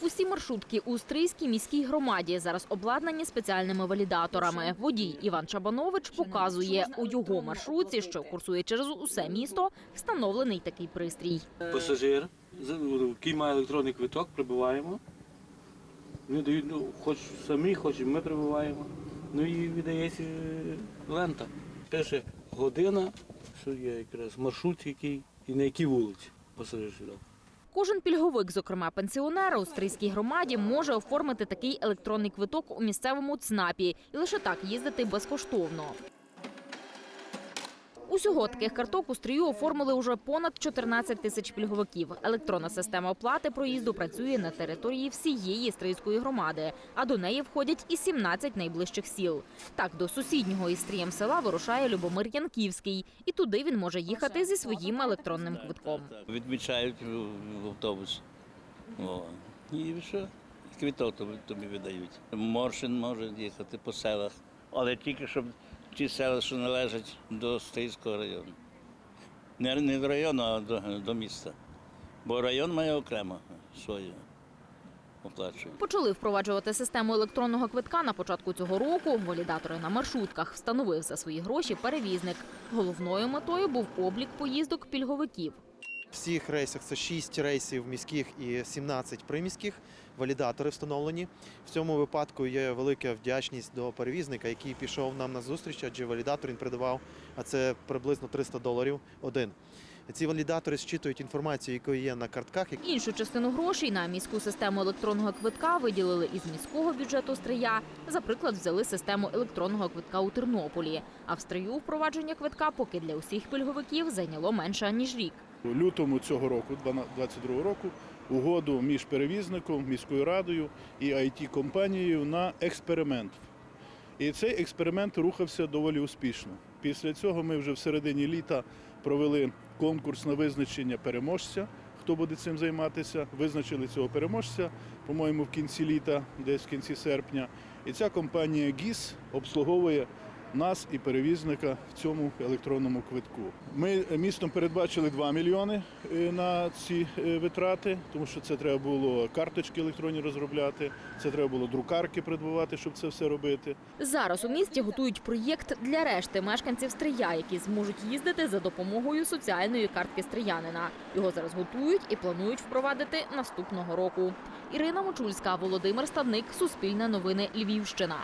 Усі маршрутки у Стрийській міській громаді зараз обладнані спеціальними валідаторами. Водій Іван Чабанович показує у його маршрутці, що курсує через усе місто, встановлений такий пристрій. Пасажир, який має електронний квиток, прибуваємо. Вони дають, ну, хоч самі, хоч ми прибуваємо. Ну і віддається е, лента. Пише година, що є якраз маршрут, який і на якій вулиці пасажир сідав. Кожен пільговик, зокрема пенсіонера у Стрийській громаді, може оформити такий електронний квиток у місцевому ЦНАПі і лише так їздити безкоштовно. Усього таких карток у стрію оформили уже понад 14 тисяч пільговиків. Електронна система оплати проїзду працює на території всієї стрийської громади, а до неї входять і 17 найближчих сіл. Так, до сусіднього із стрієм села вирушає Любомир Янківський, і туди він може їхати зі своїм електронним квитком. Відмічають автобус. О. І що? Квіток тобі видають. Моршин може їхати по селах, але тільки щоб ті села, що належать до Стоїцького району. Не, не до району, а до, до міста. Бо район має окремо свою. Почали впроваджувати систему електронного квитка на початку цього року. Валідатори на маршрутках встановив за свої гроші перевізник. Головною метою був облік поїздок пільговиків. Всіх рейсах це 6 рейсів міських і 17 приміських. Валідатори встановлені. В цьому випадку є велика вдячність до перевізника, який пішов нам на зустріч, адже валідатор він придавав, а це приблизно 300 доларів один. Ці валідатори зчитують інформацію, яка є на картках, Іншу частину грошей на міську систему електронного квитка виділили із міського бюджету Стрия. За приклад взяли систему електронного квитка у Тернополі. А в Стрию впровадження квитка поки для усіх пільговиків зайняло менше ніж рік. У лютому цього року, 2022 року, угоду між перевізником, міською радою і it компанією на експеримент. І цей експеримент рухався доволі успішно. Після цього ми вже в середині літа провели конкурс на визначення переможця, хто буде цим займатися. Визначили цього переможця, по-моєму, в кінці літа, десь в кінці серпня. І ця компанія ГІС обслуговує нас і перевізника в цьому електронному квитку. Ми містом передбачили 2 мільйони е, на ці е, витрати, тому що це треба було карточки електронні розробляти, це треба було друкарки придбувати, щоб це все робити. Зараз у місті готують проєкт для решти мешканців Стрия, які зможуть їздити за допомогою соціальної картки стріянина. Його зараз готують і планують впровадити наступного року. Ірина Мочульська, Володимир Ставник, Суспільне новини Львівщина.